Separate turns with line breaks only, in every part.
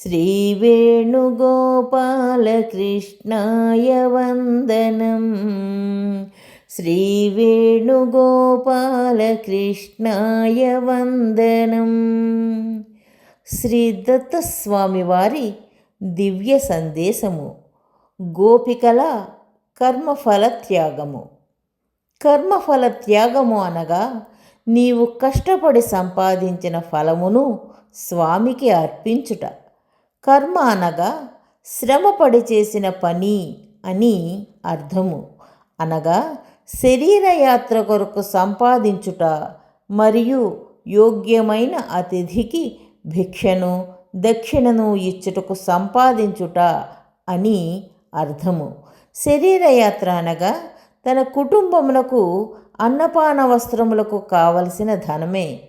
श्रीवेणुगोपालकृष्णाय वन्दनम् శ్రీవేణుగోపాలకృష్ణాయ వందనం శ్రీ దత్తస్వామి వారి దివ్య సందేశము గోపికల కర్మఫల త్యాగము కర్మఫల త్యాగము అనగా నీవు కష్టపడి సంపాదించిన ఫలమును స్వామికి అర్పించుట కర్మ అనగా శ్రమపడి చేసిన పని అని అర్థము. అనగా శరీరయాత్ర కొరకు సంపాదించుట మరియు యోగ్యమైన అతిథికి భిక్షను దక్షిణను ఇచ్చుటకు సంపాదించుట అని అర్థము. శరీరయాత్ర అనగా తన కుటుంబమునకు అన్నపాన వస్త్రములకు కావలసిన ధనమే.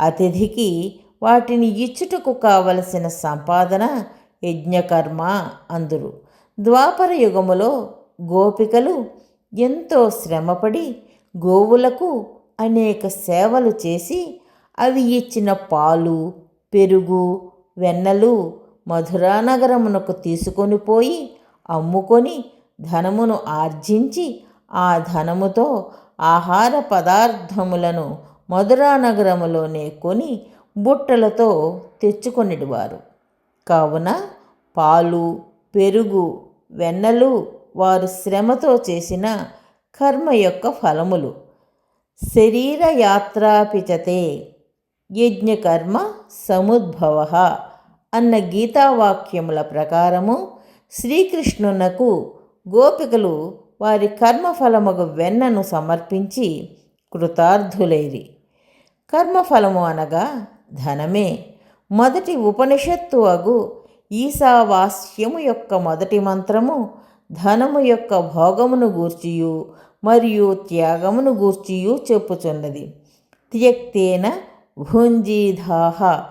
అతిథికి వాటిని ఇచ్చుటకు కావలసిన సంపాదన యజ్ఞకర్మ అందురు. ద్వాపర యుగములో గోపికలు ఎంతో శ్రమపడి గోవులకు అనేక సేవలు చేసి అవి ఇచ్చిన పాలు పెరుగు వెన్నలు మధురానగరమునకు తీసుకొని పోయి అమ్ముకొని ధనమును ఆర్జించి ఆ ధనముతో ఆహార పదార్థములను మధురానగరములోనే కొని బుట్టలతో తెచ్చుకొనిడువారు. కావున పాలు పెరుగు వెన్నలు వారు శ్రమతో చేసిన కర్మ యొక్క ఫలములు. శరీర యాత్రాపిచతే యజ్ఞకర్మ సముద్భవ అన్న గీతావాక్యముల ప్రకారము శ్రీకృష్ణునకు గోపికలు వారి కర్మఫలముగు వెన్నను సమర్పించి కృతార్థులేరి. కర్మఫలము అనగా ధనమే. మొదటి ఉపనిషత్తు అగు ఈశావాస్యము యొక్క మొదటి మంత్రము ధనము యొక్క భోగమును గూర్చియు మరియు త్యాగమును గూర్చియు చెప్పుచున్నది. త్యక్తేన భుంజీధాహ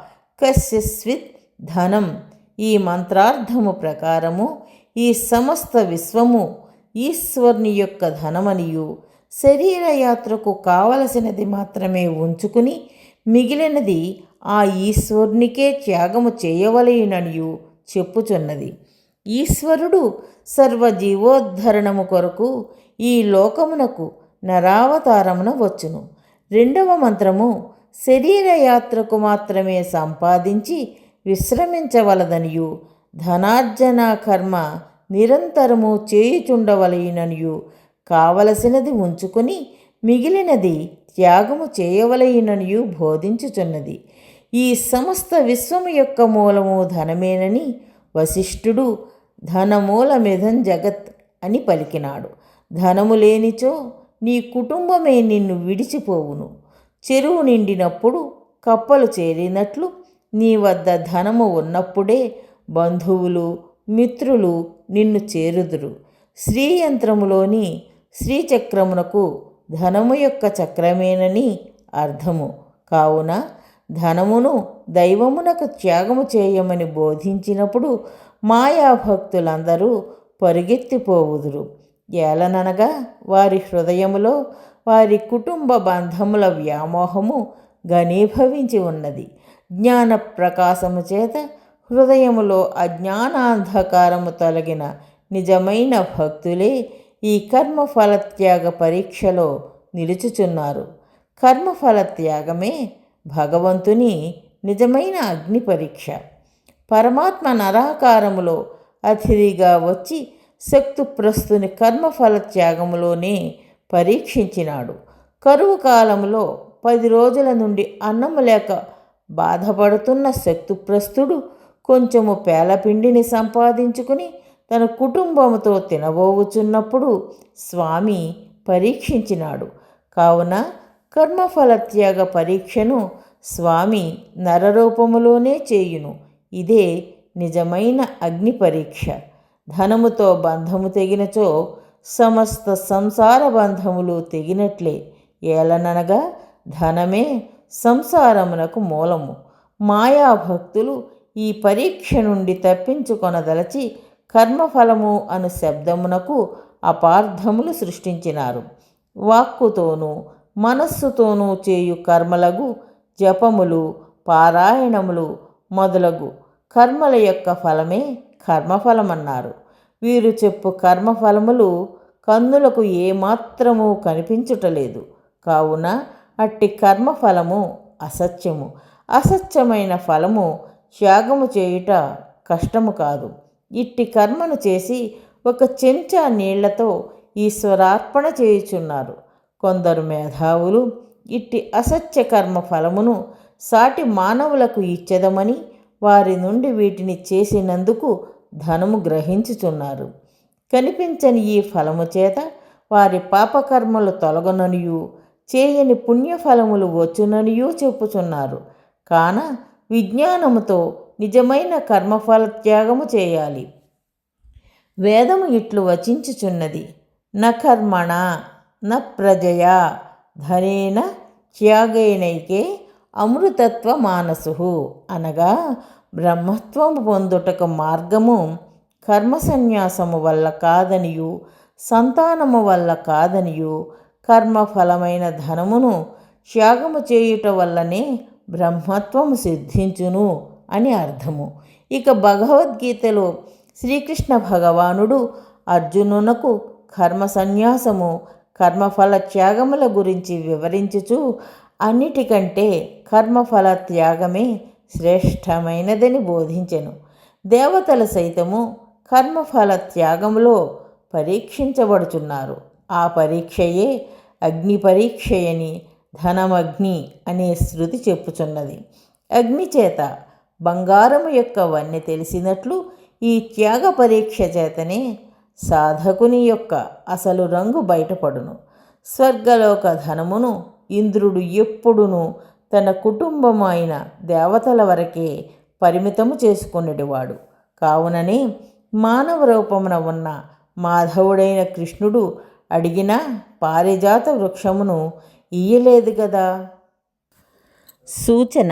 కశ్యస్విత్ ధనం. ఈ మంత్రార్థము ప్రకారము ఈ సమస్త విశ్వము ఈశ్వరుని యొక్క ధనమనియు. శరీరయాత్రకు కావలసినది మాత్రమే ఉంచుకుని మిగిలినది ఆ ఈశ్వరునికే త్యాగము చేయవలయుననియు చెప్పుచున్నది. ఈశ్వరుడు సర్వజీవోద్ధరణము కొరకు ఈ లోకమునకు నరావతారమున వచ్చును. రెండవ మంత్రము శరీరయాత్రకు మాత్రమే సంపాదించి విశ్రమించవలదనియు ధనార్జన కర్మ నిరంతరము చేయుచుండవలయుననియు కావలసినది ఉంచుకొని మిగిలినది త్యాగము చేయవలయుననియు బోధించుచున్నది. ఈ సమస్త విశ్వము యొక్క మూలము ధనమేనని వశిష్ఠుడు ధనమూలమిధం జగత్ అని పలికినాడు. ధనము లేనిచో నీ కుటుంబమే నిన్ను విడిచిపోవును. చెరువు నిండినప్పుడు కప్పలు చేరినట్లు నీ వద్ద ధనము ఉన్నప్పుడే బంధువులు మిత్రులు నిన్ను చేరుదురు. శ్రీయంత్రములోని శ్రీచక్రమునకు ధనము యొక్క చక్రమేనని అర్థము. కావున ధనమును దైవమునకు త్యాగము చేయమని బోధించినప్పుడు మాయాభక్తులందరూ పరుగెత్తిపోవుదురు. ఏలననగా వారి హృదయములో వారి కుటుంబ బంధముల వ్యామోహము ఘనీభవించి ఉన్నది. జ్ఞాన ప్రకాశము చేత హృదయములో అజ్ఞానాంధకారము తొలగిన నిజమైన భక్తులే ఈ కర్మఫల త్యాగ పరీక్షలో నిలుచుచున్నారు. కర్మఫల త్యాగమే భగవంతుని నిజమైన అగ్ని పరీక్ష. పరమాత్మ నరాకారములో అతిథిగా వచ్చి శక్తుప్రస్తుని కర్మఫల త్యాగములోనే పరీక్షించినాడు. కరువు కాలంలో పది రోజుల నుండి అన్నము లేక బాధపడుతున్న శక్తుప్రస్తుడు కొంచెము పేలపిండిని సంపాదించుకుని తన కుటుంబముతో తినబోవుచున్నప్పుడు స్వామి పరీక్షించినాడు. కావున కర్మఫలత్యాగ పరీక్షను స్వామి నరరూపములోనే చేయును. ఇదే నిజమైన అగ్ని పరీక్ష. ధనముతో బంధము తెగినచో సమస్త సంసార బంధములు తెగినట్లే. ఏలననగా ధనమే సంసారమునకు మూలము. మాయాభక్తులు ఈ పరీక్ష నుండి తప్పించుకొనదలచి కర్మఫలము అను శబ్దమునకు అపార్థములు సృష్టించినారు. వాక్కుతోనూ మనస్సుతోనూ చేయు కర్మలగు జపములు పారాయణములు మొదలగు. కర్మల యొక్క ఫలమే కర్మఫలమన్నారు. వీరు చెప్పు కర్మఫలములు కన్నులకు ఏమాత్రము కనిపించుటలేదు. కావున అట్టి కర్మఫలము అసత్యము. అసత్యమైన ఫలము త్యాగము చేయుట కష్టము కాదు. ఇట్టి కర్మను చేసి ఒక చెంచా నీళ్ళతో ఈశ్వరార్పణ చేయుచున్నారు. కొందరు మేధావులు ఇట్టి అసత్య కర్మ ఫలమును సాటి మానవులకు ఇచ్చెదమని వారి నుండి వీటిని చేసినందుకు ధనము గ్రహించుచున్నారు. కనిపించని ఈ ఫలము చేత వారి పాపకర్మలు తొలగననియు చేయని పుణ్యఫలములు వచ్చుననియూ చెప్పుచున్నారు. కాన విజ్ఞానముతో నిజమైన కర్మఫల త్యాగము చేయాలి. వేదము ఇట్లు వచించుచున్నది న కర్మణ న ప్రజయా ధనేన త్యాగైనైకే అమృతత్వ మానసు. అనగా బ్రహ్మత్వము పొందుటకు మార్గము కర్మ సన్యాసము వల్ల కాదనియు సంతానము వల్ల కాదనియు కర్మఫలమైన ధనమును త్యాగము చేయుట వల్లనే బ్రహ్మత్వము సిద్ధించును. అని అర్థము. ఇక భగవద్గీతలో శ్రీకృష్ణ భగవానుడు అర్జునునకు కర్మ సన్యాసము కర్మఫల త్యాగముల గురించి వివరించుచు అన్నిటికంటే కర్మఫల త్యాగమే శ్రేష్టమైనదని బోధించెను. దేవతలు సైతము కర్మఫల త్యాగములో పరీక్షించబడుచున్నారు. ఆ పరీక్షయే అగ్ని పరీక్షయని ధనమగ్ని అనే శృతి చెప్పుచున్నది. అగ్ని చేత బంగారము యొక్క వన్నె తెలిసినట్లు ఈ త్యాగ పరీక్ష చేతనే సాధకుని యొక్క అసలు రంగు బయటపడును. స్వర్గలోక ధనమును ఇంద్రుడు ఎప్పుడును తన కుటుంబమైన అయిన దేవతల వరకే పరిమితము చేసుకునేటివాడు కావుననే మానవ రూపమున ఉన్న మాధవుడైన కృష్ణుడు అడిగిన పారిజాత వృక్షమును ఇయ్యలేదు కదా సూచన